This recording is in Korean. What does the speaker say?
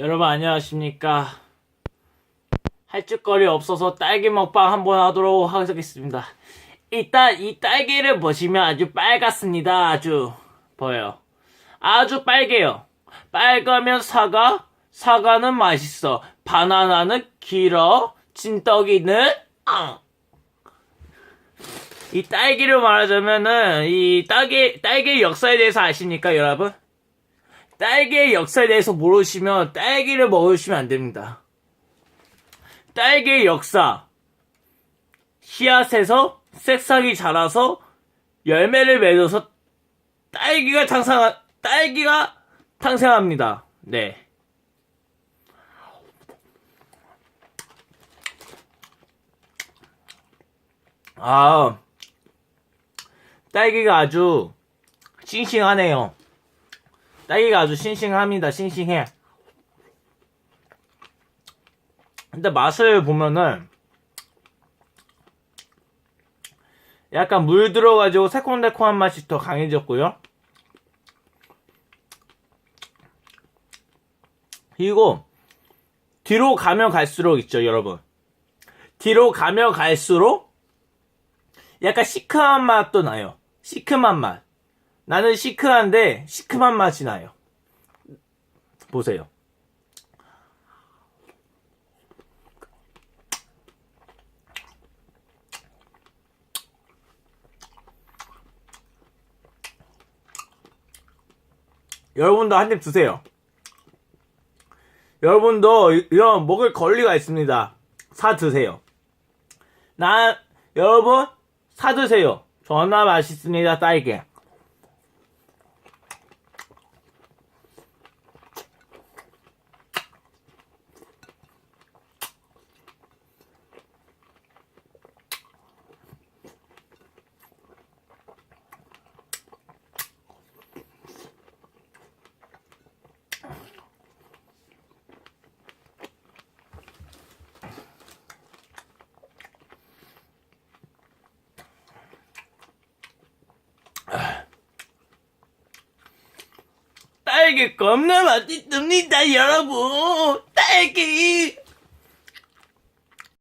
여러분 안녕하십니까? 할 짓거리 없어서 딸기 먹방 한번 하도록 하겠습니다. 일단 이 딸기를 보시면 아주 빨갛습니다. 아주 보여요 아주 빨개요. 빨가면 사과 사과는 맛있어. 바나나는 길어. 찐떡이는 앙. 이 딸기를 말하자면은 이 딸기 딸기 역사에 대해서 아십니까 여러분? 딸기의 역사에 대해서 모르시면 딸기를 먹으시면 안 됩니다. 딸기의 역사. 씨앗에서 새싹이 자라서 열매를 맺어서 딸기가 탄생, 딸기가 탄생합니다. 네. 아, 딸기가 아주 싱싱하네요. 딸기가 아주 싱싱합니다. 싱싱해. 근데 맛을 보면은 약간 물 들어가지고 새콤달콤한 맛이 더 강해졌고요. 그리고 뒤로 가면 갈수록 있죠, 여러분. 뒤로 가면 갈수록 약간 시큼한 맛도 나요. 시큼한 맛. 나는 시크한데 시큼한 맛이 나요. 보세요. 여러분도 한 입 드세요. 여러분도 이- 이런 먹을 권리가 있습니다. 사 드세요. 나 여러분 사 드세요. 존나 맛있습니다. 딸기. 딸기 겁나 맛있습니다, 여러분. 딸기.